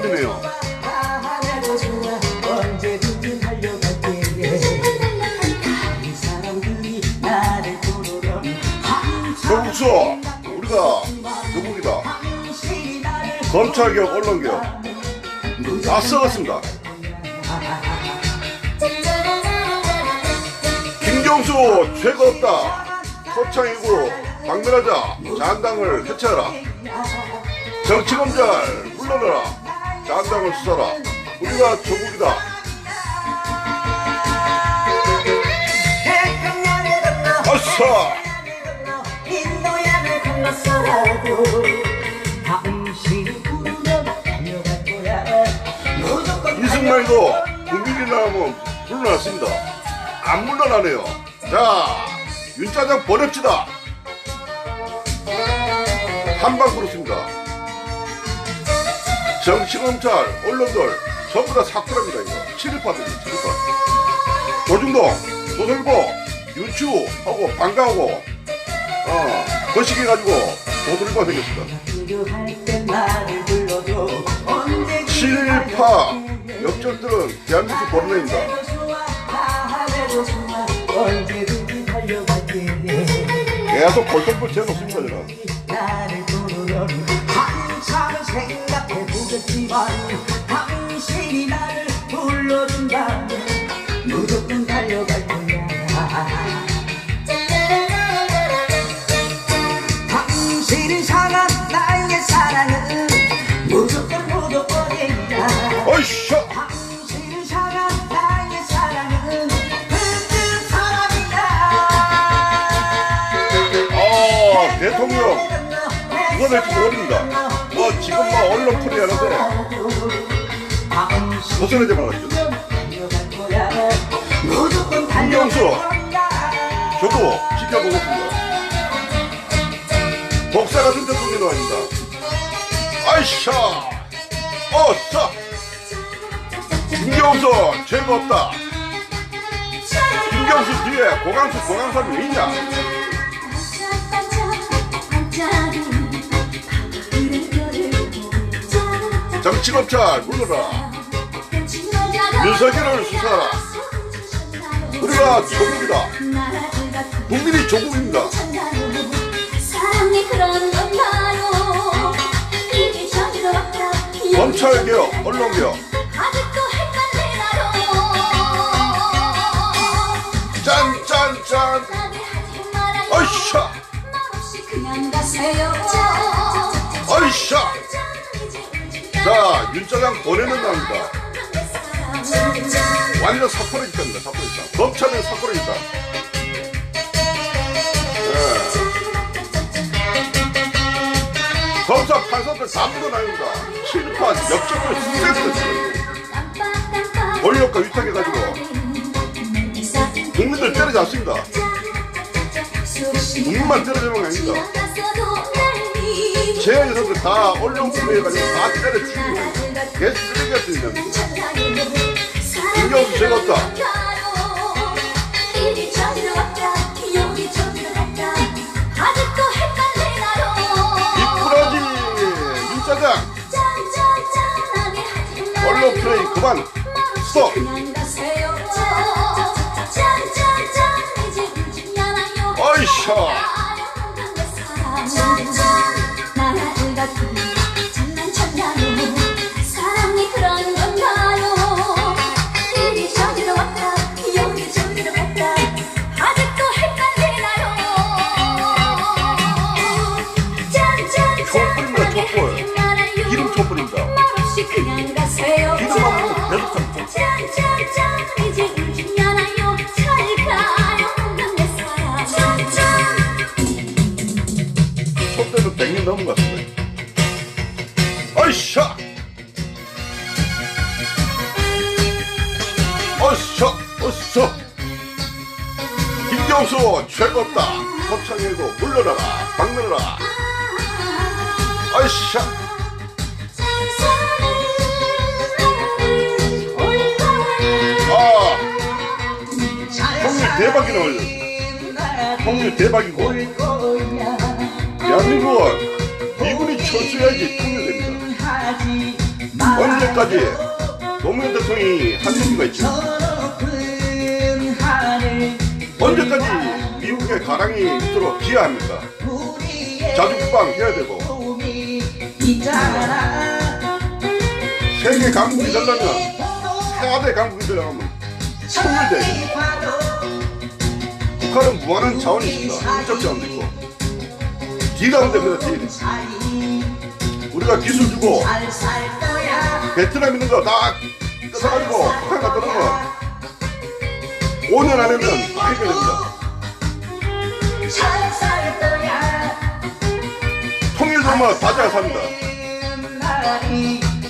부르면 조국수 우리가 나를 검찰개혁 언론개혁. 다 썩었습니다. 김경수 죄가 없다. 서창이고 박멸하자. 잔당을 해체하라. 정치검찰 물러나라 잔당을 수사라. 우리가 조국이다. 아싸! 이승만도 국민이라면 물러났습니다. 안 물러나네요. 자 윤짜장 버렵시다. 한방 부르습니다 정치검찰 언론들 전부 다 사쿠라입니다 이거. 친일파들이 친일파. 조중동 조선일보 유추하고 방가하고 어 생겼습니다 때 나를 불러줘 언제든지 친일파 역전들은 대한민국 달려갈게 계속 벌떡벌 재놓습니다 저는 될지 모릅니다 뭐 지금 뭐 언론 풀이 하는데. 벗어나지 말았죠? 김경수. 저도 지켜보겠습니다. 복사 같은 대통령은 아닙니다 아이샤! 어싸 김경수 죄가 없다. 김경수 뒤에 고강수 고강사는 왜 있냐 정치검찰 물러라. 윤석열을 수사하라. 우리가 조국이다. 국민이 조국입니다. 검찰개혁 언론개혁 보내는 날입니다 완전 사포로짓입니다 사포로짓 검찰은 사포로짓다 예. 검사 판사들 다 물어나입니다. 실파 역적을 스트레스 권력과 위탁해가지고 국민들 때려잡습니다. 국민만 때려잡는 게 아닙니다 제 녀석들 다 구매해가지고 다 때려 죽이고 개 쓰레기 같은 인간입니다 김경수 죄가 없다. 이리 저리로 왔다. 여기 저리로 갔다 아직도 헷갈리나요 이쁘라지 말아요 언론 플레이 그만. 스톱. 어이샤 김경수 죄가 없다. 법창이고 물러나라. 박멸하라. 어이샤 아. 통일 대박이 나와요 통일 대박이고. 대한민국은 미군이 철수해야지 통일됩니다. 언제까지 노무현 대통령이 한 얘기가 있죠. 가랑이 밑으로 기야? 우리의 자주국방 해야 되고 세계 강국이 되려면 세아대 강국이 되려면 봐도 북한은 무한한 자원이 있습니다. 물적 자원도 있고 딜하면 됩니다. 딜. 사이 우리가 기술 주고 베트남 있는 거 다 뜯어가지고 북한 갖다 놓으면 5년 안에는 다 해결됩니다. 다잘 삽니다.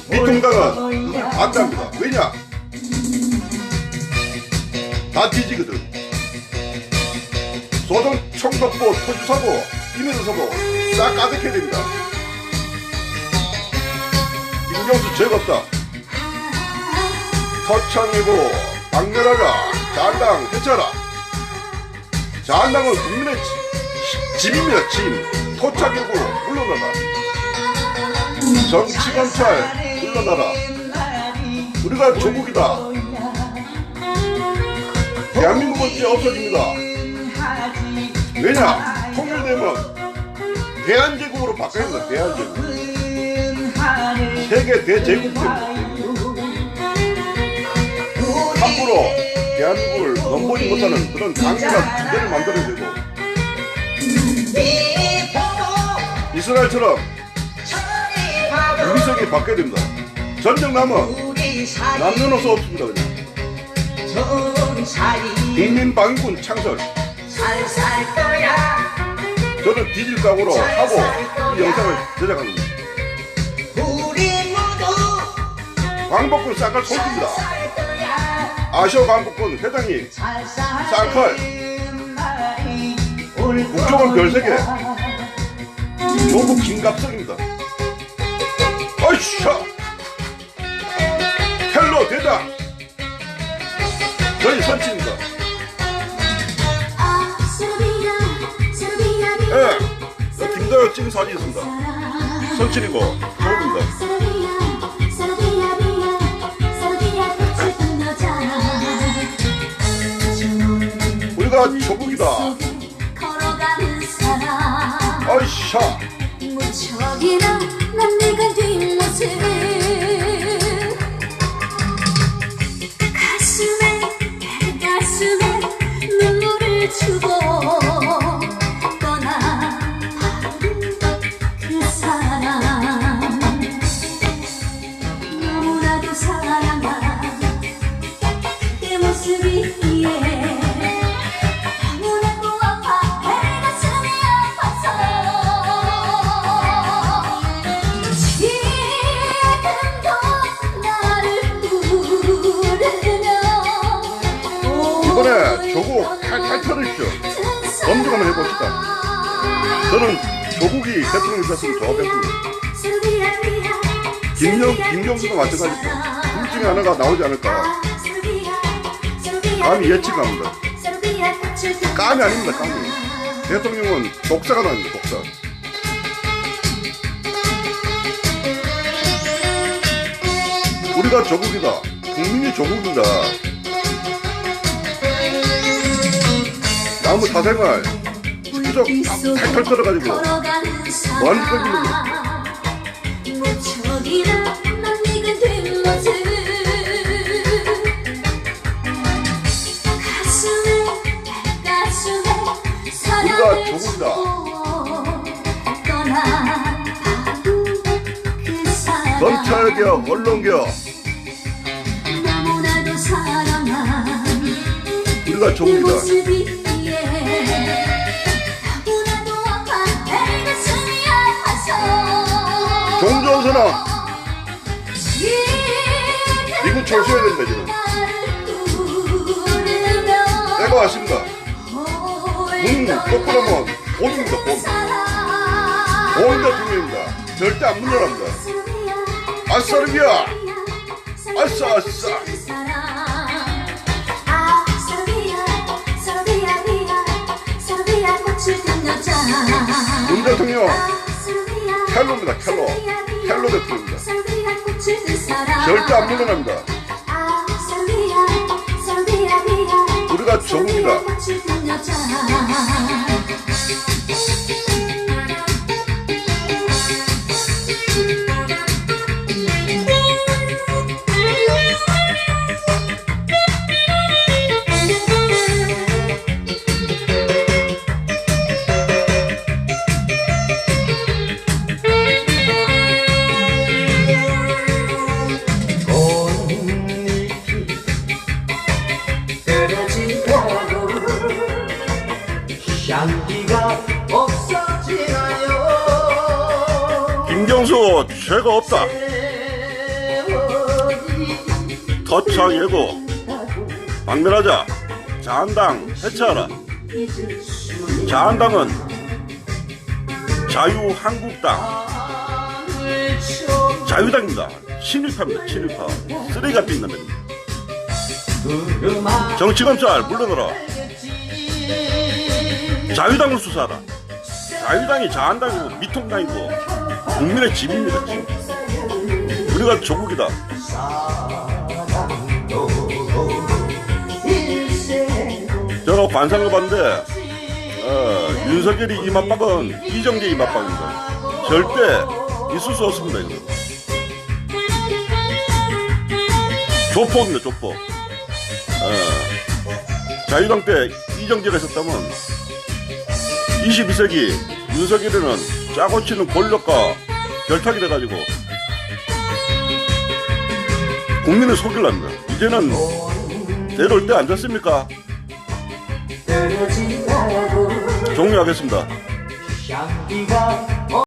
미통당은 그걸 반대합니다. 왜냐? 다 뒤지거든. 소정 청석보 토지 사고 이면서 사고 싹 가득해야 됩니다. 죄가 없다. 서창이고 박멸하라 자한당 해체하라. 자한당은 국민의 지- 짐입니다. 짐. 토착이고 물러나라. 정치 검찰 물러나라. 우리가 조국이다. 대한민국은 이제 없어집니다. 왜냐? 통일되면 대한제국으로 된다. 대한제국. 세계 대제국 됩니다. 함부로 대한민국을 넘보지 못하는 그런 강력한 주제를 만들어야 되고 이스라엘처럼 우리성이 바뀌어야 됩니다. 전쟁 나면 남녀노소 없습니다. 그냥 국민 방위군 창설 저는 뒤질 각오로 하고 이 영상을 제작합니다. 우리 모두 광복군 쌍칼 솔직입니다. 아시아 광복군 회장님. 국정원 국정원 별세계. 조국 김갑석입니다. 어이샤! 헬로 대장! 저희 선친입니다. 예, 저 김다효 찍은 사진 있습니다. 선친이고 조국입니다. 걸어가는 사람. 어이샤! 무척이나 낯익은 뒷모습 조국이 대통령이 됐으면 좋겠습니다. 김영, 김경수도 마찬가지입니다. 둘 중에 하나가 나오지 않을까. 감히 예측합니다. 감이 아닙니다, 감이. 대통령은 독사가 나옵니다, 독사. 우리가 조국이다. 국민이 조국이다. 나무 사생활 가슴에 가슴에 사랑을 조국이다. 주고 떠난 그 사람 검찰개혁, 언론개혁, 우리가 그 조국이다. 종전선언, 미국 철수해야 된다, 지금. 때가 왔습니다. 문 거꾸로 하면 봄입니다, 봄. 봄 대통령입니다. 절대 안 물러납니다. 아싸르비아! 아싸, 아싸! 아, 여자. 문 대통령, 켈로입니다, 켈로. 꽃을 든 사람 절대 안 물러납니다. 아 우리가 정입니다. 죄가 없다. 더창 예고 박멸하자. 자한당 해체하라. 자한당은 자유한국당 자유당입니다. 친일파입니다. 친일파. 쓰레기 같은 인간입니다. 그만 정치 검찰 물러나라. 자유당을 수사하라. 자유당이 자한당이고 미통당이고 국민의 집입니다. 집. 우리가 조국이다. 제가 관상을 봤는데 어, 윤석열이 이맛박은 이정재 이맛박입니다. 절대 있을 수 없습니다. 이거. 조폭입니다. 조폭. 어, 자유당 때 이정재가 있었다면 22세기 윤석열이는 짜고 치는 권력과 결탁이 돼가지고 국민을 속일랍니다. 이제는 내려올 때 앉았습니까? 종료하겠습니다.